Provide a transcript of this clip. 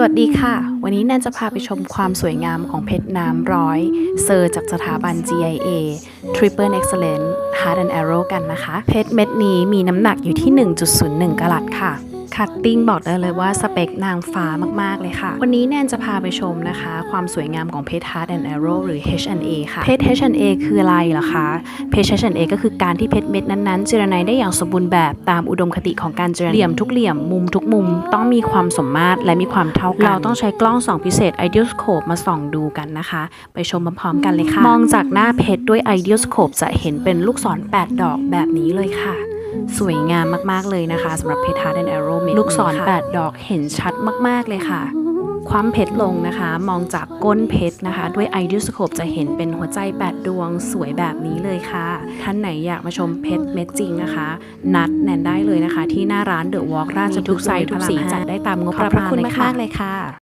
สวัสดีค่ะ วันนี้แนนจะพาไปชมความสวยงามของเพชรน้ำร้อย เซอร์จากสถาบัน GIA Triple Excellent Hard and Arrow กันนะคะ เพชรเม็ดนี้มีน้ำหนักอยู่ที่ 1.01กะรัตค่ะ คัตติ้งบอกได้เลยว่าสเปคนางฟ้ามาก ๆ เลยค่ะ วันนี้แนนจะพาไปชมนะคะ ความสวยงามของเพชร Heart and Arrow หรือ H&A ค่ะ เพชร H&A คืออะไรเหรอคะ เพชร H&A ก็คือการที่เพชรเม็ดนั้นๆเจรไนได้อย่างสมบูรณ์แบบตามอุดมคติของการเจรไนเหลี่ยมทุกเหลี่ยมมุมทุกมุมต้องมีความสมมาตรและมีความเท่ากัน เราต้องใช้กล้องส่องพิเศษ Ideoscope มาส่องดูกันนะคะ ไปชมพร้อมๆกันเลยค่ะ มองจากหน้าเพชรด้วย Ideoscope จะเห็นเป็นลูกศร 8 ดอกแบบนี้เลยค่ะ สวยงามมาก ๆ เลยนะคะสำหรับเพชร Heart and Arrow เม็ดลูกศร8ดอกเห็นชัดมาก ๆ เลยค่ะ ความเพชรลงนะคะ มองจากก้นเพชรนะคะ ด้วย i d e o s c o p e จะเห็นเป็นหัวใจ 8 ดวงสวยแบบนี้เลยค่ะ ท่านไหนอยากมาชมเพชรเม็ดจริงนะคะ นัดแนนได้เลยนะคะ ที่หน้าร้านเดอะวอล์กราชทุกไซส์ทุกสีจัดได้ตามงบประมาณเลยค่ะ